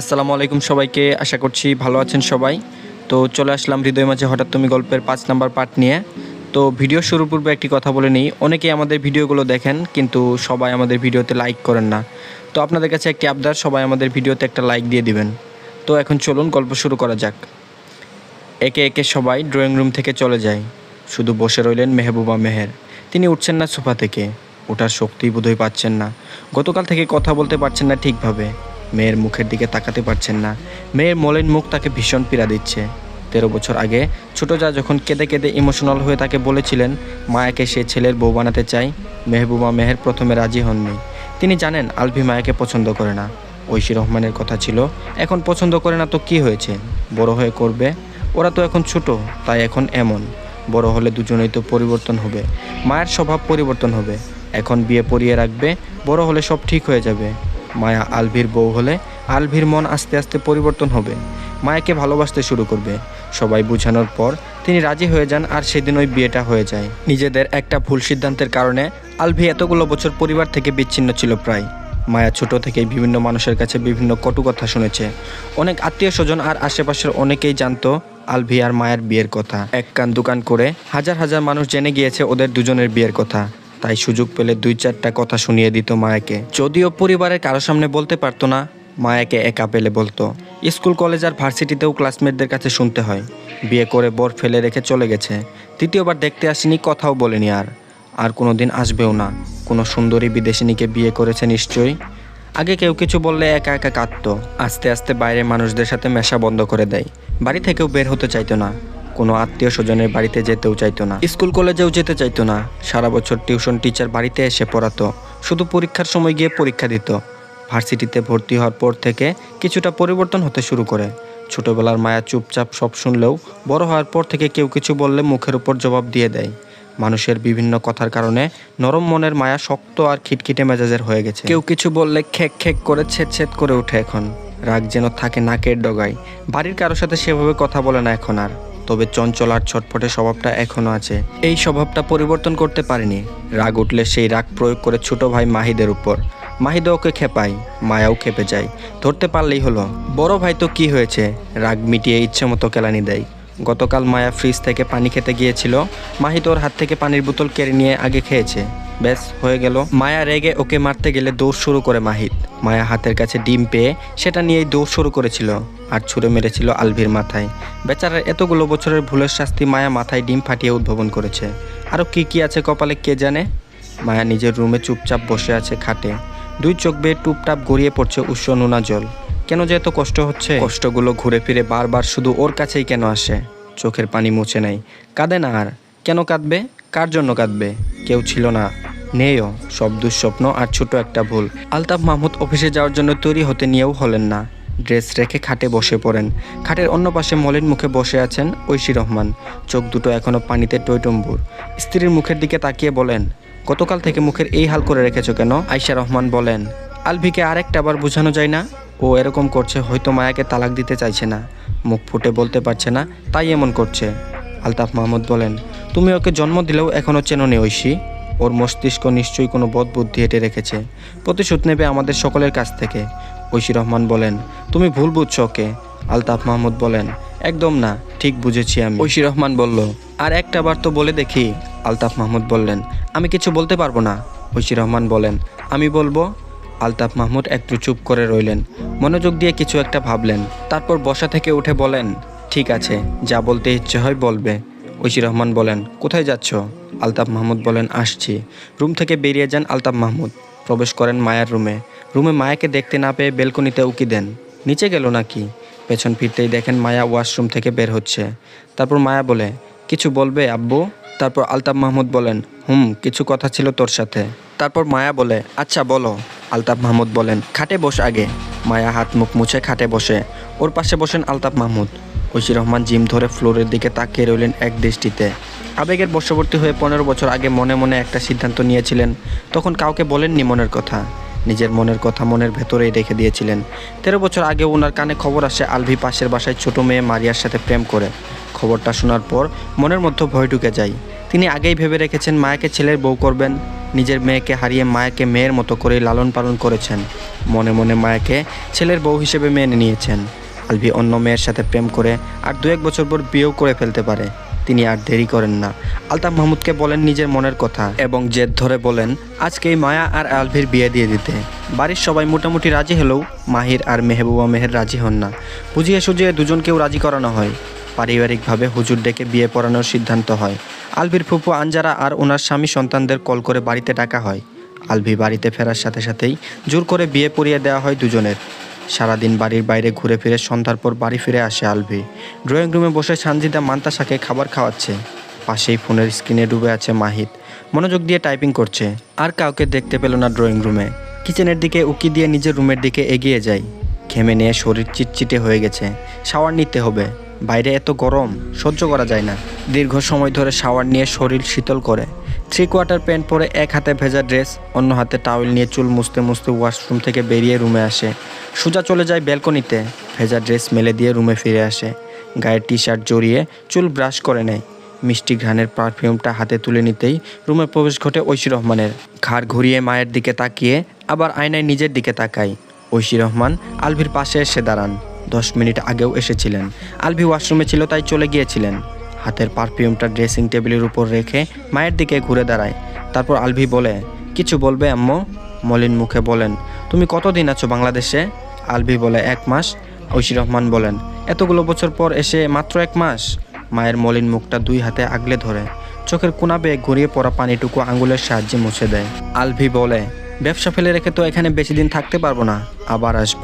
আসসালামু আলাইকুম সবাইকে, আশা করছি ভালো আছেন সবাই। তো চলে আসলাম হৃদয় মাঝে হঠাৎ তুমি গল্পের পাঁচ নাম্বার পার্ট নিয়ে। তো ভিডিও শুরুর পূর্বে একটি কথা বলে নিই, অনেকেই আমাদের ভিডিওগুলো দেখেন, কিন্তু সবাই আমাদের ভিডিওতে লাইক করেন না। তো আপনাদের কাছে একটি আবদার, সবাই আমাদের ভিডিওতে একটা লাইক দিয়ে দিবেন। তো এখন চলুন গল্প শুরু করা যাক। একে একে সবাই ড্রয়িং রুম থেকে চলে যায়। শুধু বসে রইলেন মেহবুবা মেহের। তিনি উঠছেন না সোফা থেকে। ওঠার শক্তি বোধহয় পাচ্ছেন না। গতকাল থেকে কথা বলতে পারছেন না ঠিকভাবে। মেয়ের মুখের দিকে তাকাতে পারছেন না। মেয়ের মলিন মুখ তাকে ভীষণ পীড়া দিচ্ছে। তেরো বছর আগে ছোট যা যখন কেঁদে কেঁদে ইমোশনাল হয়ে তাকে বলেছিলেন, মায়াকে সে ছেলের বউ বানাতে চায় মেহবুবা মেহের প্রথমে রাজি হননি। তিনি জানেন আলভি মায়াকে পছন্দ করে না। ঐশী রহমানের কথা ছিল, এখন পছন্দ করে না তো কি হয়েছে? বড় হয়ে করবে? ওরা তো এখন ছোট, তাই এখন এমন। বড় হলে দুজনেই তো পরিবর্তন হবে। মায়ের স্বভাব পরিবর্তন হবে। এখন বিয়ে পরিয়ে রাখবে, বড় হলে সব ঠিক হয়ে যাবে। মায়া আলভির বউ হলে আলভির মন আস্তে আস্তে পরিবর্তন হবে, মায়াকে ভালোবাসতে শুরু করবে। সবাই বোঝানোর পর তিনি রাজি হয়ে যান আর সেদিন ওই বিয়েটা হয়ে যায়। নিজেদের একটা ভুল সিদ্ধান্তের কারণে আলভি এতগুলো বছর পরিবার থেকে বিচ্ছিন্ন ছিল প্রায়। মায়া ছোট থেকেই বিভিন্ন মানুষের কাছে বিভিন্ন কটু কথা শুনেছে। অনেক আত্মীয় স্বজন আর আশেপাশের অনেকেই জানতো আলভি আর মায়ের বিয়ের কথা। এক কান দোকান করে হাজার হাজার মানুষ জেনে গিয়েছে ওদের দুজনের বিয়ের কথা। তাই সুযোগ পেলে দুই চারটা কথা শুনিয়ে দিত মায়াকে। যদিও পরিবারের কারও সামনে বলতে পারতো না, মায়াকে একা পেলে বলতো। স্কুল, কলেজ আর ভার্সিটিতেও ক্লাসমেটদের কাছে শুনতে হয়। বিয়ে করে বর ফেলে রেখে চলে গেছে। তৃতীয়বার দেখতে আসেনি, কথাও বলেনি আর। আর কোনো দিন আসবেও না। কোনো সুন্দরী বিদেশিনীকে বিয়ে করেছে নিশ্চয়ই? আগে কেউ কিছু বললে একা একা কাঁদতো। আস্তে আস্তে বাইরের মানুষদের সাথে মেশা বন্ধ করে দেয়। বাড়ি থেকেও বের হতে চাইতো না। কোনো আত্মীয় স্বজনের বাড়িতে যেতেও চাইতো না। স্কুল কলেজেও যেতে চাইতো না। সারা বছর টিউশন টিচার বাড়িতে এসে পড়াতো। শুধু পরীক্ষার সময় গিয়ে পরীক্ষা দিত। ভার্সিটিতে ভর্তি হওয়ার পর থেকে কিছুটা পরিবর্তন হতে শুরু করে। ছোটবেলার মায়া চুপচাপ সব শুনলেও বড় হওয়ার পর থেকে কেউ কিছু বললে মুখের উপর জবাব দিয়ে দেয়। মানুষের বিভিন্ন কথার কারণে নরম মনের মায়া শক্ত আর খিটখিটে মেজাজের হয়ে গেছে। কেউ কিছু বললে খেক খেক করে, ছেদ ছেদ করে ওঠে এখন। রাগ যেন থাকে নাকের ডগায়। বাড়ির কারোর সাথে সেভাবে কথা বলে না এখন আর। তবে চঞ্চল আর ছটফটে স্বভাবটা এখনও আছে। এই স্বভাবটা পরিবর্তন করতে পারেনি। রাগ উঠলে সেই রাগ প্রয়োগ করে ছোট ভাই মাহিদের উপর। মাহিদা ওকে খেপায়, মায়াও খেপে যায়। ধরতে পারলেই হলো। বড় ভাই তো কি হয়েছে? রাগ মিটিয়ে ইচ্ছে মতো কেলানি দেয়। গতকাল মায়া ফ্রিজ থেকে পানি খেতে গিয়েছিল। মাহিদ ওর হাত থেকে পানির বোতল কেড়ে নিয়ে আগে খেয়েছে। ব্যাস, হয়ে গেল। মায়া রেগে ওকে মারতে গেলে দৌড় শুরু করে মাহিদ মায়া হাতের কাছে ডিম পেয়ে সেটা নিয়েই দৌড় শুরু করেছিল আর ছুঁড়ে মেরেছিল আলভির মাথায়। বেচারার এতগুলো বছরের ভুলের শাস্তি মায়া মাথায় ডিম ফাটিয়ে উদ্ভাবন করেছে। আরও কি কি আছে কপালে কে জানে? মায়া নিজের রুমে চুপচাপ বসে আছে খাটে। দুই চোখ বেয়ে টুপটাপ গড়িয়ে পড়ছে উষ্ণ নোনা জল। কেন যে এত কষ্ট হচ্ছে? কষ্টগুলো ঘুরে ফিরে বারবার শুধু ওর কাছেই কেন আসে? চোখের পানি মুছে নেই কাঁদে না আর। কেন কাঁদবে? কার জন্য কাঁদবে? কেউ ছিল না। নেইও সব দুঃস্বপ্ন আর ছোট একটা ভুল। আলতাফ মাহমুদ অফিসে যাওয়ার জন্য তৈরি হতে নিয়েও হলেন না। ড্রেস রেখে খাটে বসে পড়েন। খাটের অন্য পাশে মলিন মুখে বসে আছেন ঐশী রহমান। চোখ দুটো এখনও পানিতে টইটম্বুর। স্ত্রীর মুখের দিকে তাকিয়ে বলেন, গতকাল থেকে মুখের এই হাল করে রেখেছো কেন? আয়শা রহমান বলেন, আলভিকে আরেকটা আবার বোঝানো যায় না। ও এরকম করছে, হয়তো মায়াকে তালাক দিতে চাইছে না। মুখ ফুটে বলতে পারছে না, তাই এমন করছে। আলতাফ মাহমুদ বলেন, তুমি ওকে জন্ম দিলেও এখনও চেনো চেননি ঐশী? ওর মস্তিষ্ক নিশ্চয়ই কোনো বদ বুদ্ধি হেঁটে রেখেছে। প্রতিশোধ নেবে আমাদের সকলের কাছ থেকে, ঐশী রহমান বলেন। তুমি ভুল বুঝছ ওকে, আলতাফ মাহমুদ বলেন। একদম না, ঠিক বুঝেছি আমি। ঐশী রহমান বলল, আর একটা বার তো বলে দেখি, আলতাফ মাহমুদ বললেন। আমি কিছু বলতে পারব না, ঐশী রহমান বলেন। আমি বলব, আলতাফ মাহমুদ একটু চুপ করে রইলেন। মনোযোগ দিয়ে কিছু একটা ভাবলেন। তারপর বসা থেকে উঠে বলেন, ঠিক আছে, যা বলতে ইচ্ছে হয় বলবে। ঐশী রহমান বলেন, কোথায় যাচ্ছ? আলতাফ মাহমুদ বলেন, আসছি। রুম থেকে বেরিয়ে যান আলতাফ মাহমুদ। প্রবেশ করেন মায়ার রুমে। রুমে মায়াকে দেখতে না পেয়ে বেলকনিতে উকি দেন। নিচে গেল নাকি? পেছন ফিরতেই দেখেন মায়া ওয়াশরুম থেকে বের হচ্ছে। তারপর মায়া বলে, কিছু বলবে আব্বু? তারপর আলতাফ মাহমুদ বলেন, হুম, কিছু কথা ছিল তোর সাথে। তারপর মায়া বলে আচ্ছা বলো। আলতাফ মাহমুদ বলেন, খাটে বস আগে। মায়া হাত মুখ মুছে খাটে বসে। ওর পাশে বসেন আলতাফ মাহমুদ। ঐশী রহমান জিম ধরে ফ্লোরের দিকে তাকিয়ে রইলেন এক দৃষ্টিতে। আবেগের বশবর্তী হয়ে পনেরো বছর আগে মনে মনে একটা সিদ্ধান্ত নিয়েছিলেন, তখন কাউকে বলেননি মনের কথা। নিজের মনের কথা মনের ভেতরেই রেখে দিয়েছিলেন। তেরো বছর আগে ওনার কানে খবর আসে আলভি পাশের বাসায় ছোট মেয়ে মারিয়ার সাথে প্রেম করে। খবরটা শোনার পর মনের মধ্যে ভয় ঢুকে যায়। তিনি আগেই ভেবে রেখেছেন মায়াকে ছেলের বউ করবেন। নিজের মেয়েকে হারিয়ে মায়াকে মেয়ের মতো করে লালন পালন করেছেন। মনে মনে মায়াকে ছেলের বউ হিসেবে মেনে নিয়েছেন। আলভি অন্য মেয়ের সাথে প্রেম করে আর দু এক বছর পর বিয়েও করে ফেলতে পারে। তিনি আর দেরি করেন না। আলতাফ মাহমুদকে বলেন নিজের মনের কথা এবং জেদ ধরে বলেন, আজকেই মায়া আর আলভির বিয়ে দিয়ে দিতে। বাড়ির সবাই মোটামুটি রাজি হলেও মাহির আর মেহবুবা মেহের রাজি হন না। বুঝিয়ে সুঝিয়ে দুজনকেও রাজি করানো হয়। পারিবারিকভাবে হুজুর ডেকে বিয়ে পড়ানোর সিদ্ধান্ত হয়। আলভির ফুপু আঞ্জারা আর ওনার স্বামী সন্তানদের কল করে বাড়িতে ডাকা হয়। আলভি বাড়িতে ফেরার সাথে সাথেই জোর করে বিয়ে পড়িয়ে দেওয়া হয় দুজনের। সারাদিন বাড়ির বাইরে ঘুরে ফিরে সন্ধ্যার পর বাড়ি ফিরে আসে আলভি। ড্রয়িং রুমে বসে সানজিদা মান্তাসাকে খাবার খাওয়াচ্ছে। পাশেই ফোনের স্ক্রিনে ডুবে আছে মাহিত। মনোযোগ দিয়ে টাইপিং করছে। আর কাউকে দেখতে পেল না ড্রয়িং রুমে। কিচেনের দিকে উকি দিয়ে নিজের রুমের দিকে এগিয়ে যায়। ঘেমে নিয়ে শরীর চিটচিটে হয়ে গেছে। শাওয়ার নিতে হবে। বাইরে এত গরম, সহ্য করা যায় না। দীর্ঘ সময় ধরে শাওয়ার নিয়ে শরীর শীতল করে। থ্রি কোয়ার্টার প্যান্ট পরে এক হাতে ভেজা ড্রেস অন্য হাতে টাওয়েল নিয়ে চুল মুছতে মুছতে ওয়াশরুম থেকে বেরিয়ে রুমে আসে। সোজা চলে যায় ব্যালকনিতে ভেজা ড্রেস মেলে দিয়ে রুমে ফিরে আসে। গায়ে টি শার্ট জড়িয়ে চুল ব্রাশ করে নেয়। মিষ্টি ঘ্রাণের পারফিউমটা হাতে তুলে নিতেই রুমে প্রবেশ ঘটে ঐশী রহমানের। ঘাড় ঘুরিয়ে মায়ের দিকে তাকিয়ে আবার আয়নায় নিজের দিকে তাকায়। ঐশী রহমান আলভির পাশে এসে দাঁড়ান। দশ মিনিট আগেও এসেছিলেন। আলভি ওয়াশরুমে ছিল, তাই চলে গিয়েছিলেন। হাতের পারফিউমটা ড্রেসিং টেবিলের উপর রেখে মায়ের দিকে ঘুরে দাঁড়ায়। তারপর আলভি বলে, কিছু বলবে আম্মু? মলিন মুখে বলেন, তুমি কতদিন আছো বাংলাদেশে? আলভি বলে, এক মাস। ঐশী রহমান বলেন, এতগুলো বছর পর এসে মাত্র এক মাস? মায়ের মলিন মুখটা দুই হাতে আগলে ধরে, চোখের কোনা বেয়ে গড়িয়ে পড়া পানিটুকু আঙ্গুলের সাহায্যে মুছে দেয়। আলভি বলে, ব্যবসা ফেলে রেখে তো এখানে বেশি দিন থাকতে পারব না, আবার আসব।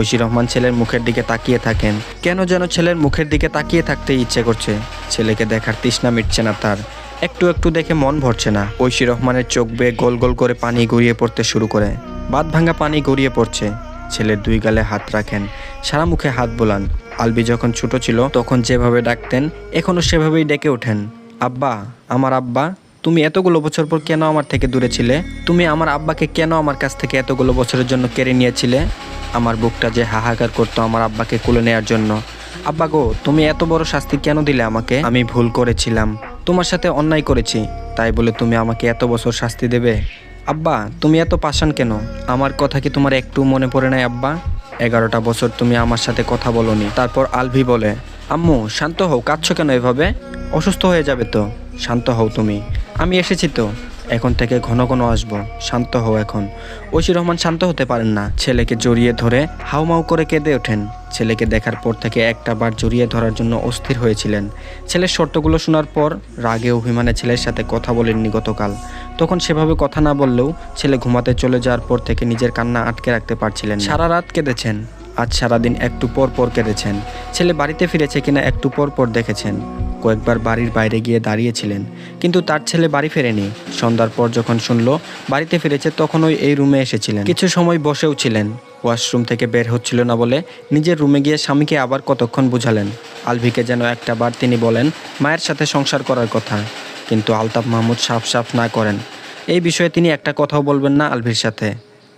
ঐশী রহমান ছেলের মুখের দিকে তাকিয়ে থাকেন। কেন যেন ছেলের মুখের দিকে তাকিয়ে থাকতে ইচ্ছে করছে। ছেলেকে দেখার তৃষ্ণা মিটছে না তার। একটু একটু দেখে মন ভরছে না। ঐশী রহমানের চোখ বেয়ে গোল গোল করে পানি গড়িয়ে পড়তে শুরু করে। বাদ ভাঙা পানি গড়িয়ে পড়ছে। ছেলের দুই গালে হাত রাখেন। সারা মুখে হাত বোলান। আলবি যখন ছোট ছিল, তখন যেভাবে ডাকতেন এখনও সেভাবেই ডেকে ওঠেন। আব্বা, আমার আব্বা, তুমি এতগুলো বছর পর কেন আমার থেকে দূরে ছিলে? তুমি আমার আব্বাকে কেন আমার কাছ থেকে এতগুলো বছরের জন্য কেড়ে নিয়েছিলে? আমার বুকটা যে হাহাকার করতো আমার আব্বাকে কুলে নেওয়ার জন্য। আব্বা গো, তুমি এত বড় শাস্তি কেন দিলে আমাকে? আমি ভুল করেছিলাম। তোমার সাথে অন্যায় করেছি। তাই বলে তুমি আমাকে এত বছর শাস্তি দেবে? আব্বা, তুমি এত পাষাণ কেন? আমার কথা কি তোমার একটু মনে পড়ে নাই, আব্বা? এগারোটা বছর তুমি আমার সাথে কথা বলনি। তারপর আলভি বলে, আম্মু, শান্ত হও, কাঁদছো কেন এভাবে? অসুস্থ হয়ে যাবে তো। শান্ত হও তুমি। আমি এসেছি তো। এখন থেকে ঘন ঘন আসব। শান্ত হও এখন। ঐশী রহমান শান্ত হতে পারেন না। ছেলেকে জড়িয়ে ধরে হাউমাউ করে কেঁদে ওঠেন। ছেলেকে দেখার পর থেকে একটা বার জড়িয়ে ধরার জন্য অস্থির হয়েছিলেন। ছেলের শর্তগুলো শোনার পর রাগে অভিমানে ছেলের সাথে কথা বলেননি গতকাল। তখন সেভাবে কথা না বললেও ছেলে ঘুমাতে চলে যাওয়ার পর থেকে নিজের কান্না আটকে রাখতে পারছিলেন সারা রাত কেঁদেছেন। আজ সারাদিন একটু পর পর কেঁদেছেন। ছেলে বাড়িতে ফিরেছে কিনা একটু পর পর দেখেছেন। কয়েকবার বাড়ির বাইরে গিয়ে দাঁড়িয়েছিলেন, কিন্তু তার ছেলে বাড়ি ফেরেনি। সন্ধ্যার পর যখন শুনলো, বাড়িতে ফিরেছে তখন ওই এই রুমে এসেছিলেন। কিছু সময় বসেও ছিলেন। ওয়াশরুম থেকে বের হচ্ছিল না বলে নিজের রুমে গিয়ে স্বামীকে আবার কতক্ষণ বুঝালেন। আলভিকে যেন একটা বার তিনি বলেন, মায়ের সাথে সংসার করার কথা। কিন্তু আলতাফ মাহমুদ সাফ সাফ না করেন। এই বিষয়ে তিনি একটা কথাও বলবেন না আলভির সাথে।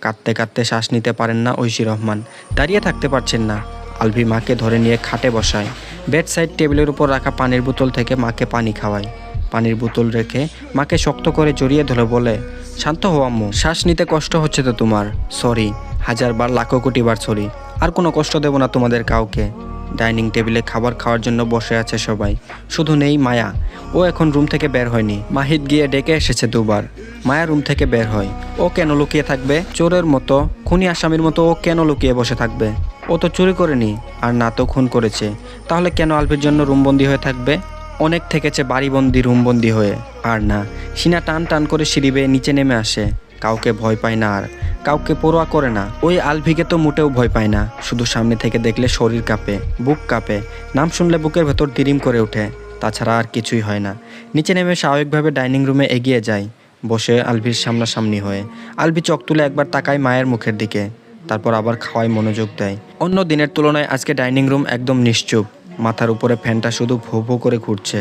কাঁদতে কাঁদতে শ্বাস নিতে পারেন না ঐশী রহমান। দাঁড়িয়ে থাকতে পারছেন না। আলভি মাকে ধরে নিয়ে খাটে বসায়। বেড সাইড টেবিলের উপর রাখা পানির বোতল থেকে মাকে পানি খাওয়ায়। পানির বোতল রেখে মাকে শক্ত করে জড়িয়ে ধরে বলে, শান্ত হও আম্মু, শ্বাস নিতে কষ্ট হচ্ছে তো তোমার। সরি, হাজারবার, লাখো কোটি বার সরি। আর কোনো কষ্ট দেব না তোমাদের কাউকে। ডাইনিং টেবিলে খাবার খাওয়ার জন্য বসে আছে সবাই। শুধু নেই মায়া। ও এখন রুম থেকে বের হয়নি। মাহিদ গিয়ে ডেকে এসেছে দুবার। মায়া রুম থেকে বের হয়। ও কেন লুকিয়ে থাকবে? চোরের মতো, খুনি আসামির মতো ও কেন লুকিয়ে বসে থাকবে? ও তো চুরি করেনি, আর না তো খুন করেছে। তাহলে কেন আলভির জন্য রুমবন্দি হয়ে থাকবে? অনেক থেকেছে বাড়িবন্দি রুমবন্দি হয়ে, আর না। সিনা টান টান করে সিঁড়ি বেয়ে নিচে নেমে আসে। কাউকে ভয় পায় না আর। কাউকে পরোয়া করে না। ওই আলভিকে তো মোটেও ভয় পায় না। শুধু সামনে থেকে দেখলে শরীর কাঁপে, বুক কাঁপে। নাম শুনলে বুকের ভেতর দিরিম করে ওঠে। তাছাড়া আর কিছুই হয় না। নিচে নেমে স্বাভাবিকভাবে ডাইনিং রুমে এগিয়ে যায়। বসে আলভির সামনাসামনি হয়ে। আলভি চোখ তুলে একবার তাকায় মায়ের মুখের দিকে। তারপর আবার খাওয়ায় মনোযোগ দেয়। অন্য দিনের তুলনায় আজকে ডাইনিং রুম একদম নিশ্চুপ। মাথার উপরে ফ্যানটা শুধু ভো ভো করে ঘুরছে।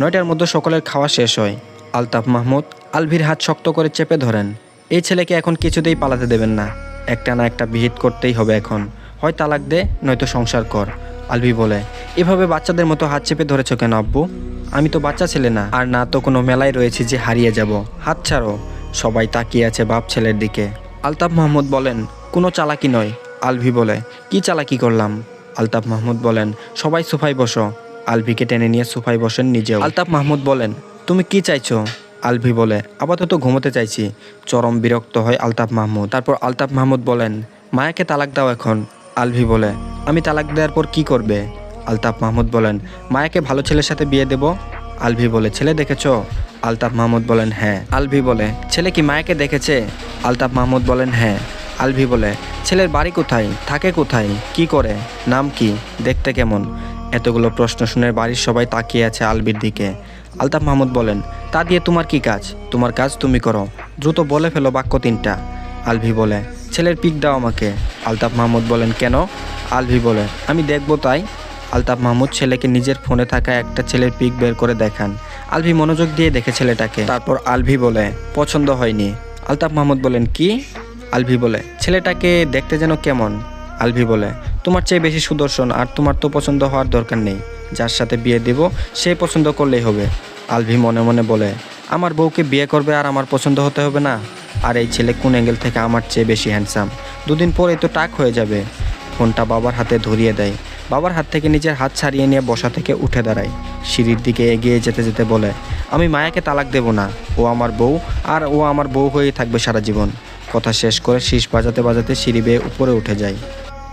নয়টার মধ্যে সকলের খাওয়া শেষ হয়। আলতাফ মাহমুদ আলভির হাত শক্ত করে চেপে ধরেন, এই ছেলেকে এখন কিছুতেই পালাতে দেবেন না। একটা না একটা বিহিত করতেই হবে এখন। হয় তালাক দে, নয়তো সংসার কর। আলভি বলে, এভাবে বাচ্চাদের মতো হাত চেপে ধরেছ কেন আব্বু? আমি তো বাচ্চা ছেলে না। আর না তো কোনো মেলায় রয়েছে যে হারিয়ে যাব। হাত ছাড়ো। সবাই তাকিয়ে আছে বাপ ছেলের দিকে। আলতাফ মাহমুদ বলেন, কোনো চালাকি নয়। আলভি বলে কি চালাকি করলাম? আলতাফ মাহমুদ বলেন, সবাই সোফায় বসো। আলভিকে টেনে নিয়ে সোফায় বসেন নিজেও। আলতাফ মাহমুদ বলেন, তুমি কি চাইছো? আলভি বলে, আপাতত ঘুমোতে চাইছি। চরম বিরক্ত হয় আলতাফ মাহমুদ। তারপর আলতাফ মাহমুদ বলেন, মায়াকে তালাক দাও এখন। আলভি বলে, আমি তালাক দেওয়ার পর কি করবে? আলতাফ মাহমুদ বলেন, মায়াকে ভালো ছেলের সাথে বিয়ে দেব? আলভি বলে, ছেলে দেখেছ? আলতাফ মাহমুদ বলেন হ্যাঁ। আলভি বলে, ছেলে কি মায়াকে দেখেছে? আলতাফ মাহমুদ বলেন হ্যাঁ। আলভি বলে, ছেলের বাড়ি কোথায়? থাকে কোথায়? কি করে? নাম কি? দেখতে কেমন? এতগুলো প্রশ্ন শুনে বাড়ির সবাই তাকিয়ে আছে আলবির দিকে। আলতাফ মাহমুদ বলেন, তা দিয়ে তোমার কি কাজ? তোমার কাজ তুমি করো। দ্রুত বলে ফেলো বাক্য তিনটা। আলভি বলে, ছেলের পিক দাও আমাকে। আলতাফ মাহমুদ বলেন, কেন? আলভি বলে, আমি দেখব তাই। আলতাফ মাহমুদ ছেলেকে নিজের ফোনে থাকা একটা ছেলের পিক বের করে দেখান। আলভি মনোযোগ দিয়ে দেখে ছেলেটাকে। তারপর আলভি বলে, পছন্দ হয়নি। আলতাফ মাহমুদ বলেন, কি? আলভি বলে। ছেলেটাকে দেখতে যেন কেমন, আলভি বলে। তোমার চেয়ে বেশি সুদর্শন আর তোমার তো পছন্দ হওয়ার দরকার নেই। যার সাথে বিয়ে দেব, সে পছন্দ করলেই হবে। আলভি মনে মনে বলে, আমার বউকে বিয়ে করবে আর আমার পছন্দ হতে হবে না? আর এই ছেলে কোন অ্যাঙ্গেল থেকে আমার চেয়ে বেশি হ্যান্ডসাম দুদিন পরে তো টাক হয়ে যাবে। ফোনটা বাবার হাতে ধরিয়ে দেয়। বাবার হাত থেকে নিজের হাত ছাড়িয়ে নিয়ে বসা থেকে উঠে দাঁড়ায়। সিঁড়ির দিকে এগিয়ে যেতে যেতে বলে, আমি মায়াকে তালাক দেব না। ও আমার বউ আর ও আমার বউ হয়েই থাকবে সারা জীবন। কথা শেষ করে শীষ বাজাতে বাজাতে সিঁড়ি বেয়ে উপরে উঠে যায়।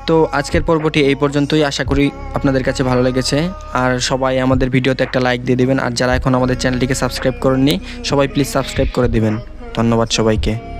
তো আজকের পর্বটি এই পর্যন্তই। আশা করি আপনাদের কাছে ভালো লেগেছে। আর সবাই আমাদের ভিডিওতে একটা লাইক দিয়ে দেবেন। আর যারা এখন আমাদের চ্যানেলটিকে সাবস্ক্রাইব করেননি, সবাই প্লিজ সাবস্ক্রাইব করে দেবেন। ধন্যবাদ সবাইকে।